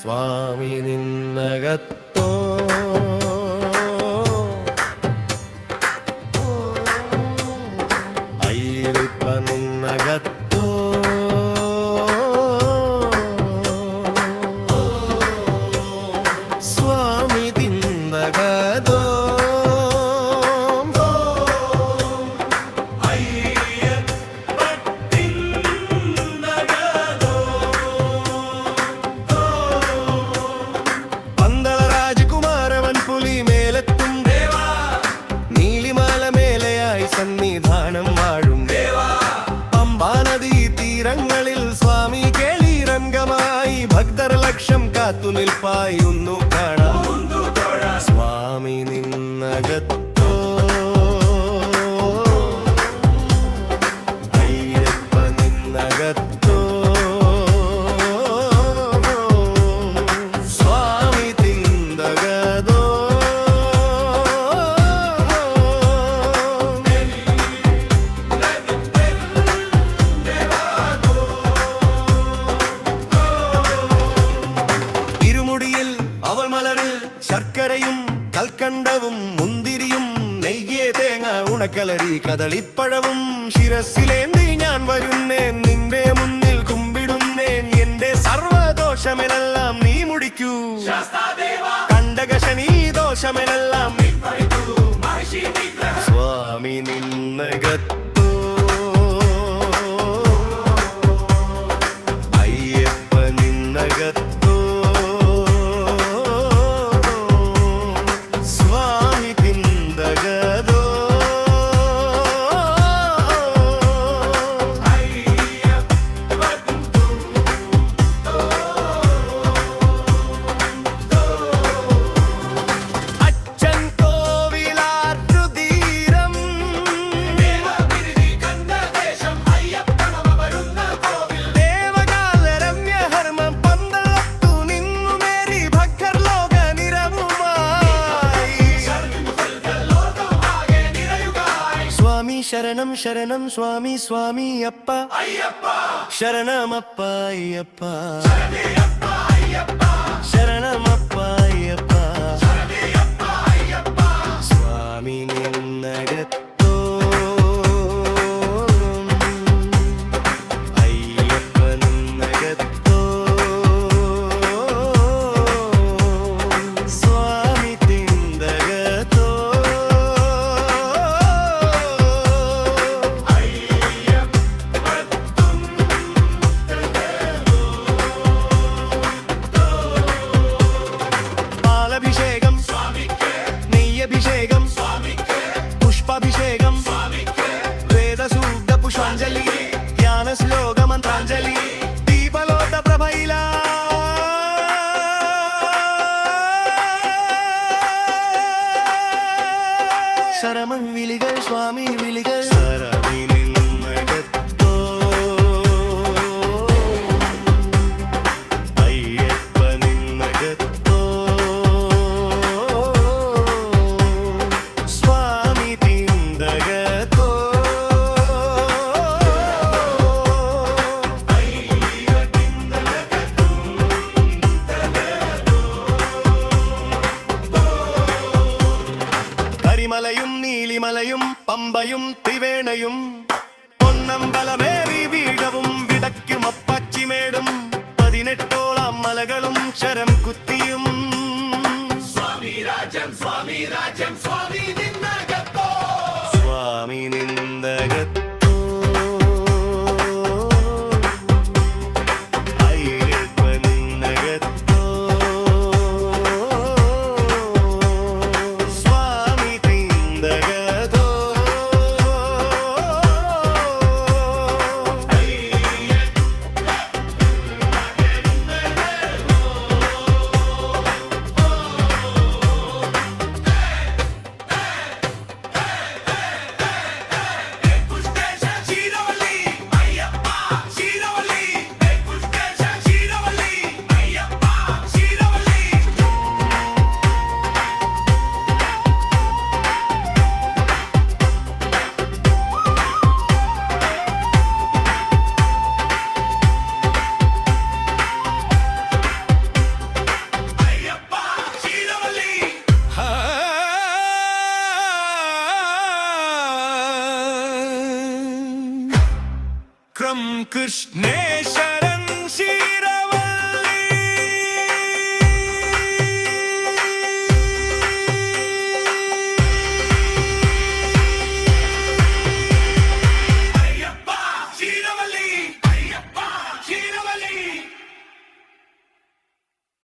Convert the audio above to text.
ಸ್ವಾಮಿ ನಿನ್ನಗತ್ತೋ ಐರಿಪ್ಪ ನಿನ್ನಗತ್ತೋ ಸ್ವಾಮಿ ತಿನ್ನಗದೋ ലക്ഷം കാത്തു നിൽപ്പായി ഒന്നു കാണാം സ്വാമി നിന്നകത്തോ ഉണക്കലരി കദളിപ്പഴവും ശിരസിലേന്തി ഞാൻ വരുന്നേൻ നിന്റെ മുന്നിൽ കുമ്പിടുന്നേൻ എന്റെ സർവദോഷമെല്ലാം നീ മുടിക്കൂ കണ്ടകശനീ ദോഷമെല്ലാം. സ്വാമി നിന്നകത്തോ சரணம் சரணம் சுவாமி சுவாமி அப்பா. ஐயப்பா. சரணம் அப்பா ஐயப்பா. పుష్పాంజలి దీపలోత ప్రభైలా. శరమం విలిగల్ స్వామి విలిగ നീലിമലയും പമ്പയും തിവേണയും പൊന്നമ്പലമേറി വീടവും വിടയ്ക്കും അപ്പച്ചിമേടും പതിനെട്ടോളം മലകളും ശരം കുത്തിയും. സ്വാമി രാജം സ്വാമി രാജം സ്വാമി നിന്ദകത്തോ അയ്യപ്പ क्रम कृष्णे शरण शिर